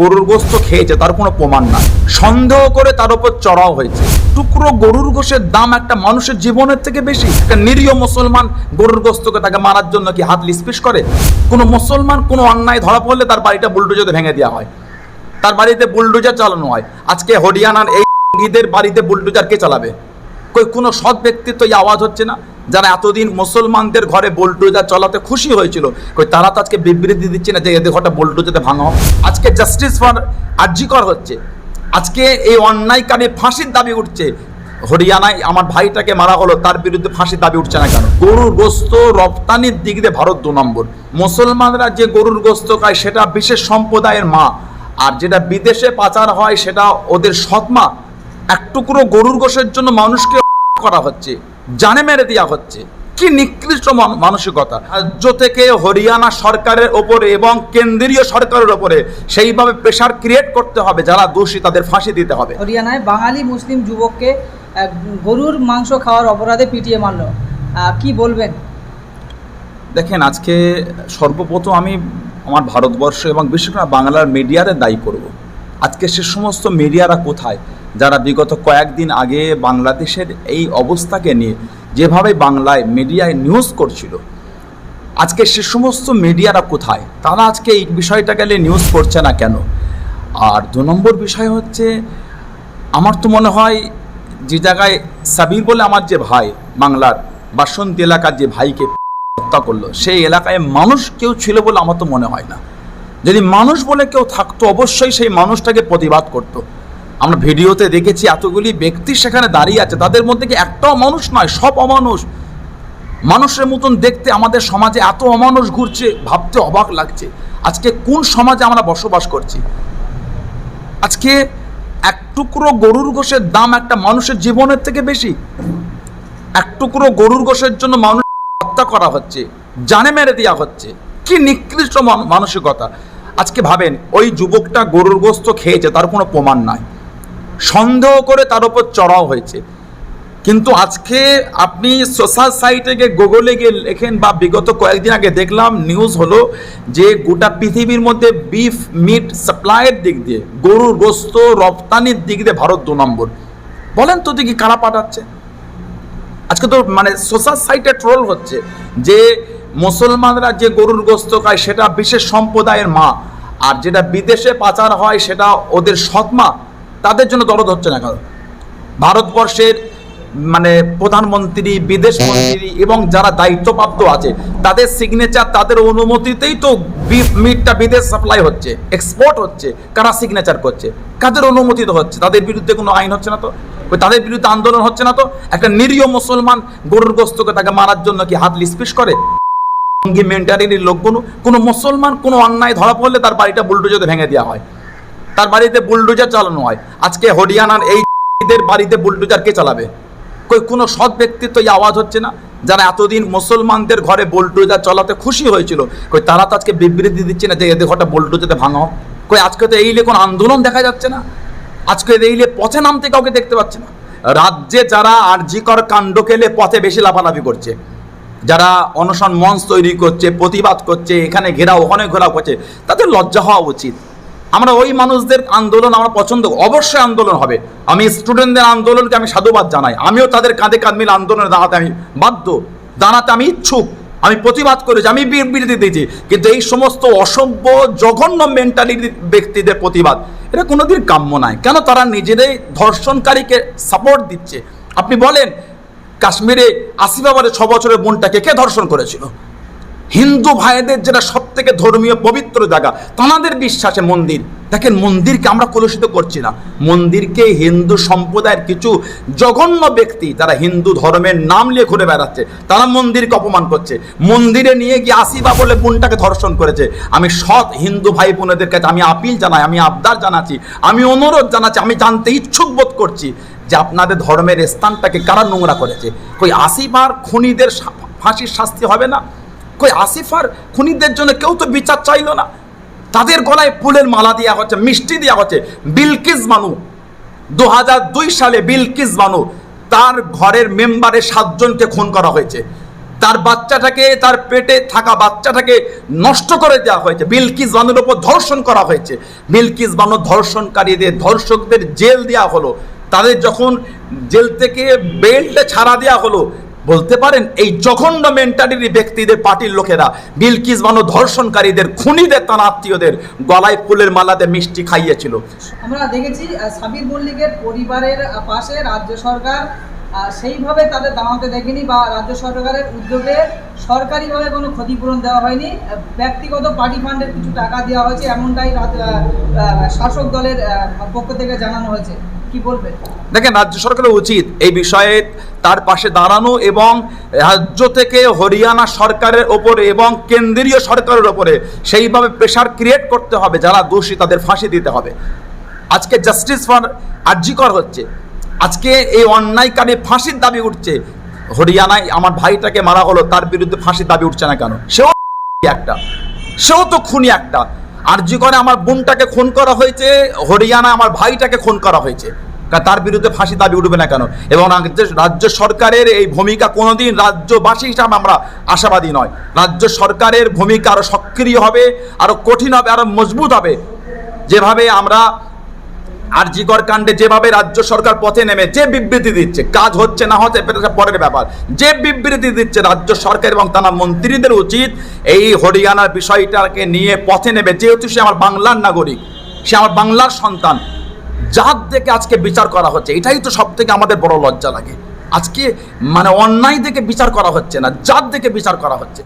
গরুর গোস্ত খেয়েছে, তার কোনো প্রমাণ নাই। সন্দেহ করে তার উপর চড়াও হয়েছে। টুকরো গরুর গোশের দাম একটা মানুষের জীবনের থেকে বেশি। একটা নিরীহ মুসলমান গরুর গোস্তকে তাকে মারার জন্য কি হাত লিসপিস করে? কোনো মুসলমান কোনো অন্যায় ধরা পড়লে তার বাড়িটা বুলডোজারে ভেঙে দেওয়া হয়। তার বাড়িতে বুলডোজার চালানো হয়। আজকে হরিয়ানার এই বাড়িতে বুলডোজার কে চালাবে? কোনো সৎ ব্যক্তির তো এই আওয়াজ হচ্ছে না? যারা এতদিন মুসলমানদের ঘরে বোল্ডোজার চলাতে খুশি হয়েছিল, কই, তারা তো আজকে বিবৃতি দিচ্ছে না যে এদের ঘরটা বোল্ডোজাতে ভাঙা হোক আজকে জাস্টিস ফর আর্জিকর হচ্ছে। আজকে এই অন্যায়কারী ফাঁসির দাবি উঠছে। হরিয়ানায় আমার ভাইটাকে মারা হলো, তার বিরুদ্ধে ফাঁসির দাবি উঠছে না কেন? গরুর গোস্ত রপ্তানির দিক দিয়ে ভারত দু নম্বর। মুসলমানরা যে গরুর গোস্ত খায়, সেটা বিশেষ সম্প্রদায়ের মা। আর যেটা বিদেশে পাচার হয়, সেটা ওদের সৎমা এক টুকরো গরুর গোশের জন্য মানুষকে করা হচ্ছে জানে মেরে দেওয়া হচ্ছে। কি নিকৃষ্ট মানসিকতা। রাজ্য থেকে হরিয়ানা সরকারের ওপরে এবং কেন্দ্রীয় সরকারের ওপরে সেইভাবে প্রেশার ক্রিয়েট করতে হবে যারা দোষী তাদের ফাঁসি দিতে হবে। হরিয়ানায় বাঙালি মুসলিম যুবককে গরুর মাংস খাওয়ার অপরাধে পিটিয়ে মারলো। কি বলবেন? দেখেন আজকে সর্বপ্রথম আমি আমার ভারতবর্ষ এবং বিশেষ করে বাংলার মিডিয়ারে দায়ী করব। আজকে সে সমস্ত মিডিয়ারা কোথায়? যারা বিগত কয়েকদিন আগে বাংলাদেশের এই অবস্থাকে নিয়ে যেভাবে বাংলায় মিডিয়ায় নিউজ করছিল, আজকে সে সমস্ত মিডিয়ারা কোথায়? তারা আজকে এই বিষয়টা গেলে নিউজ করছে না কেন? আর দু নম্বর বিষয় হচ্ছে, আমার তো মনে হয় যে জায়গায় সাবির বলে আমার যে ভাই, বাংলার বাসন্তী এলাকার যে ভাইকে হত্যা করল, সেই এলাকায় মানুষ কেউ ছিল বলে আমার তো মনে হয় না। যদি মানুষ বলে কেউ থাকতো, অবশ্যই সেই মানুষটাকে প্রতিবাদ করতো। আমরা ভিডিওতে দেখেছি এতগুলি ব্যক্তি সেখানে দাঁড়িয়ে আছে। তাদের মধ্যে কি একটাও মানুষ নয়, সব অমানুষ। মানুষের মতন দেখতে আমাদের সমাজে এত অমানুষ ঘুরছে, ভাবতে অবাক লাগছে। আজকে কোন সমাজে আমরা বসবাস করছি? আজকে এক টুকরো গরুর গোশের দাম একটা মানুষের জীবনের থেকে বেশি। এক টুকরো গরুর গোশের জন্য মানুষ হত্যা করা হচ্ছে, জানে মেরে দেওয়া হচ্ছে। কি নিকৃষ্ট মানসিকতা। আজকে ভাবেন, ওই যুবকটা গরুর গোস্ত খেয়েছে, তার কোনো প্রমাণ নাই। সন্দেহ করে তার উপর চড়াও হয়েছে। কিন্তু আজকে আপনি সোশ্যাল সাইটে গিয়ে গুগলে গিয়ে লেখেন বা বিগত কয়েকদিন আগে দেখলাম নিউজ হলো যে গোটা পৃথিবীর মধ্যে বিফ মিট সাপ্লাইয়ের দিক দিয়ে, গরুর গোস্ত রপ্তানির দিক দিয়ে ভারত দু নম্বর। বলেন তো দেখি কারা পাঠাচ্ছে। আজকে তো মানে সোশ্যাল সাইটে ট্রোল হচ্ছে যে মুসলমানরা যে গরুর গোস্ত খায় সেটা বিশেষ সম্প্রদায়ের মা, আর যেটা বিদেশে পাচার হয় সেটা ওদের সৎমা তাদের জন্য দরদ হচ্ছে না কেন ভারতবর্ষের মানে প্রধানমন্ত্রী বিদেশ মন্ত্রী এবং যারা দায়িত্বপ্রাপ্ত আছে তাদের সিগনেচার তাদের অনুমতিতেই তো মিটটা বিদেশ সাপ্লাই হচ্ছে এক্সপোর্ট হচ্ছে কারা সিগনেচার করছে? কাদের অনুমতি তো হচ্ছে? তাদের বিরুদ্ধে কোনো আইন হচ্ছে না তো? ওই তাদের বিরুদ্ধে আন্দোলন হচ্ছে না তো? একটা নিরীহ মুসলমান গরুর গোস্তকে তাকে মারার জন্য কি হাত লিসপিস করে? জঙ্গি মেন্টালিটির লোকগুলো কোনো মুসলমান কোনো অন্যায় ধরা পড়লে তার বাড়িটা বুলডোজারে ভেঙে দেওয়া হয়। তার বাড়িতে বুলডোজার চালানো হয়। আজকে হরিয়ানার এইদের বাড়িতে বুলডোজার কে চালাবে? কই, কোনো সৎ ব্যক্তির তো এই আওয়াজ হচ্ছে না? যারা এতদিন মুসলমানদের ঘরে বুলডোজার চলাতে খুশি হয়েছিল, কই, তারা তো আজকে বিবৃতি দিচ্ছে না যে এদের ঘরটা বুলডোজারে ভাঙা হোক। কই, আজকে তো এই নিয়ে কোনো আন্দোলন দেখা যাচ্ছে না? আজকে এই নিয়ে পথে নামতে কাউকে দেখতে পাচ্ছে না। রাজ্যে যারা আর্জিকর কাণ্ড খেলে পথে বেশি লাফালাফি করছে, যারা অনশন মঞ্চ তৈরি করছে, প্রতিবাদ করছে, এখানে ঘেরাও, ওখানে ঘেরাও করছে, তাদের লজ্জা হওয়া উচিত। আমরা ওই মানুষদের আন্দোলন আমরা পছন্দ অবশ্যই আন্দোলন হবে। আমি স্টুডেন্টদের আন্দোলনকে আমি সাধুবাদ জানাই। আমিও তাদের কাঁধে কাঁধ মিলে আন্দোলনে দাঁড়াতে আমি বাধ্য। দাঁড়াতে আমি ইচ্ছুক। আমি প্রতিবাদ করেছি আমি বিরতি দিয়েছি। কিন্তু এই সমস্ত অসভ্য, জঘন্য মেন্টালিটি ব্যক্তিদের প্রতিবাদ, এটা কোনোদিন কাম্য নয়। কেন? তারা নিজেরাই ধর্ষণকারীকে সাপোর্ট দিচ্ছে। আপনি বলেন, কাশ্মীরে আসিফাবাদের ছ বছরের বোনটাকে কে ধর্ষণ করেছিল? হিন্দু ভাইদের যেটা সব থেকে ধর্মীয় পবিত্র জায়গা, তাঁদের বিশ্বাসে মন্দির। দেখেন, মন্দিরকে আমরা কলুষিত করছি না। মন্দিরকে হিন্দু সম্প্রদায়ের কিছু জঘন্য ব্যক্তি, যারা হিন্দু ধর্মের নাম নিয়ে ঘুরে বেড়াচ্ছে, তারা মন্দিরকে অপমান করছে। মন্দিরে নিয়ে গিয়ে আসিবা বলে বোনটাকে ধর্ষণ করেছে। আমি সৎ হিন্দু ভাই বোনেদের কাছে আমি আপিল জানাই, আমি আবদার জানাচ্ছি, আমি অনুরোধ জানাচ্ছি, আমি জানতে ইচ্ছুক বোধ করছি যে আপনাদের ধর্মের স্থানটাকে কারা নোংরা করেছে। কই, আসিবার খুনিদের ফাঁসির শাস্তি হবে না? কই আসিফার খুনিদের জন্য কেউ তো বিচার চাইলো না। তাদের গলায় ফুলের মালা দেওয়া হচ্ছে, মিষ্টি দেওয়া হচ্ছে। বিলকিস বানু দু দুই সালে বিলকিস বানু তার ঘরের মেম্বারে সাতজনকে খুন করা হয়েছে। তার বাচ্চাটাকে, তার পেটে থাকা বাচ্চাটাকে নষ্ট করে দেওয়া হয়েছে। বিলকিস বানুর ওপর ধর্ষণ করা হয়েছে। বিলকিস বানু ধর্ষণকারীদের, ধর্ষকদের জেল দেওয়া হলো। তাদের যখন জেল থেকে বেল্টে ছাড়া দেওয়া হলো বলতে পারেন, এই জঘন্য মেন্টালিটি ব্যক্তিদের, পার্টির লোকেরা, বিলকিস বানু ধর্ষণকারীদের, খুনিদের, তার আত্মীয়দের গলায় ফুলের মালাতে মিষ্টি খাইয়েছিল। আমরা দেখেছি সাবির মল্লিকের পরিবারের পাশে রাজ্য সরকার সেইভাবে তাদের দাঁড়াতে দেখেনি বা রাজ্য সরকারের উদ্যোগে সরকারিভাবে কোনো ক্ষতিপূরণ দেওয়া হয়নি। ব্যক্তিগত পার্টি ফান্ডের কিছু টাকা দেওয়া হয়েছে, এমনটাই শাসক দলের পক্ষ থেকে জানানো হয়েছে। দেখেন, রাজ্য সরকারের উচিত এই বিষয়ে তার পাশে দাঁড়ানো এবং রাজ্য থেকে হরিয়ানা সরকারের ওপরে এবং কেন্দ্রীয় সরকারের ওপরে সেইভাবে প্রেশার ক্রিয়েট করতে হবে, যারা দোষী তাদের ফাঁসি দিতে হবে। আজকে জাস্টিস ফর আর্জিকর হচ্ছে। আজকে এই অন্যায়কারী ফাঁসির দাবি উঠছে। হরিয়ানায় আমার ভাইটাকে মারা হলো, তার বিরুদ্ধে ফাঁসির দাবি উঠছে না কেন? সেও একটা। সেও তো খুনি একটা। আরজি করে আমার বোনটাকে খুন করা হয়েছে, হরিয়ানা আমার ভাইটাকে খুন করা হয়েছে। তার বিরুদ্ধে ফাঁসি দাবি উঠবে না কেন? এবং রাজ্য সরকারের এই ভূমিকা কোনোদিন রাজ্যবাসী হিসাবে আমরা আশাবাদী নয়। রাজ্য সরকারের ভূমিকা আরও সক্রিয় হবে আরও কঠিন হবে আরও মজবুত হবে। যেভাবে আমরা আরজিকর কাণ্ডে যেভাবে রাজ্য সরকার পথে নেমে, যে বিবৃতি দিচ্ছে, কাজ হচ্ছে না হচ্ছে পরের ব্যাপার। যে বিবৃতি দিচ্ছে রাজ্য সরকার এবং তারা মন্ত্রীদের উচিত এই হরিয়ানার বিষয়টাকে নিয়ে পথে নেবে যেহেতু সে আমার বাংলার নাগরিক, সে আমার বাংলার সন্তান, যার দেখে আজকে বিচার করা হচ্ছে, এটাই তো সব থেকে আমাদের বড় লজ্জা লাগে। আজকে মানে অন্যায় দেখে বিচার করা হচ্ছে না, যার দেখে বিচার করা হচ্ছে।